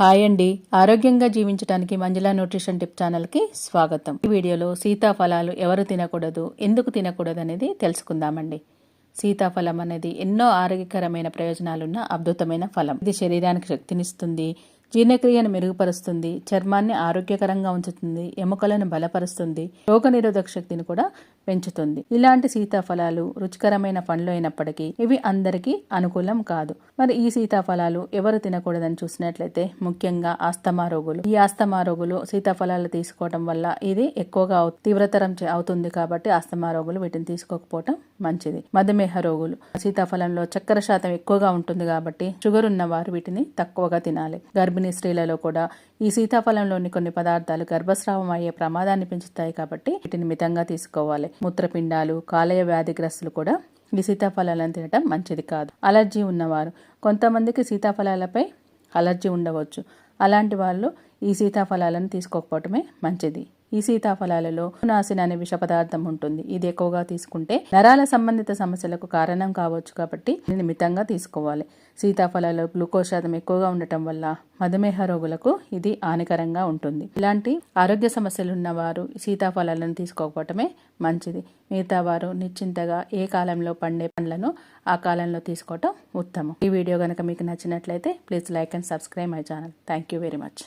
Hi అండి. ఆరోగ్యంగా జీవించడానికి మంజులా న్యూట్రిషన్ టిప్ ఛానల్కి స్వాగతం. ఈ వీడియోలో సీతాఫలాలు ఎవరు తినకూడదు ఎందుకు తినకూడదు అనేది తెలుసుకుందామండి. సీతాఫలం అనేది ఎన్నో ఆరోగ్యకరమైన ప్రయోజనాలున్న అద్భుతమైన ఫలం. ఇది శరీరానికి శక్తినిస్తుంది జీర్ణక్రియను మెరుగుపరుస్తుంది చర్మాన్ని ఆరోగ్యకరంగా ఉంచుతుంది ఎముకలను బలపరుస్తుంది రోగనిరోధక శక్తిని కూడా పెంచుతుంది. ఇలాంటి సీతాఫలాలు రుచికరమైన పండ్లు అయినప్పటికీ ఇవి అందరికీ అనుకూలం కాదు. మరి ఈ సీతాఫలాలు ఎవరు తినకూడదని చూసినట్లయితే ముఖ్యంగా ఆస్తమా రోగులు. ఈ ఆస్తమా రోగులు సీతాఫలాలు తీసుకోవడం వల్ల ఇది ఎక్కువగా అవు- తీవ్రతరం అవుతుంది కాబట్టి ఆస్తమా రోగులు వీటిని తీసుకోకపోవటం మంచిది. మధుమేహ రోగులు సీతాఫలంలో చక్కెర శాతం ఎక్కువగా ఉంటుంది కాబట్టి షుగర్ ఉన్నవారు వీటిని తక్కువగా తినాలి. గర్భిణీ స్త్రీలలో కూడా ఈ సీతాఫలంలోని కొన్ని పదార్థాలు గర్భస్రావం అయ్యే ప్రమాదాన్ని పెంచుతాయి కాబట్టి వీటిని మితంగా తీసుకోవాలి. మూత్రపిండాలు కాలేయ వ్యాధిగ్రస్తులు కూడా ఈ సీతాఫలాలను తినటం మంచిది కాదు. అలర్జీ ఉన్నవారు కొంతమందికి సీతాఫలాలపై అలర్జీ ఉండవచ్చు. అలాంటి వాళ్ళు ఈ సీతాఫలాలను తీసుకోకపోవటమే మంచిది. ఈ సీతాఫలాలలో నాసిన్ అనే విష పదార్థం ఉంటుంది. ఇది ఎక్కువగా తీసుకుంటే నరాల సంబంధిత సమస్యలకు కారణం కావచ్చు కాబట్టి దీన్ని మితంగా తీసుకోవాలి. సీతాఫలాల్లో గ్లూకోజ్ శాతం ఎక్కువగా ఉండటం వల్ల మధుమేహ రోగులకు ఇది హానికరంగా ఉంటుంది. ఇలాంటి ఆరోగ్య సమస్యలు ఉన్నవారు సీతాఫలాలను తీసుకోకపోవటమే మంచిది. మిగతా వారు నిశ్చింతగా ఏ కాలంలో పండే పండ్లను ఆ కాలంలో తీసుకోవటం ఉత్తమం. ఈ వీడియో కనుక మీకు నచ్చినట్లయితే please like and subscribe my channel. Thank you very much.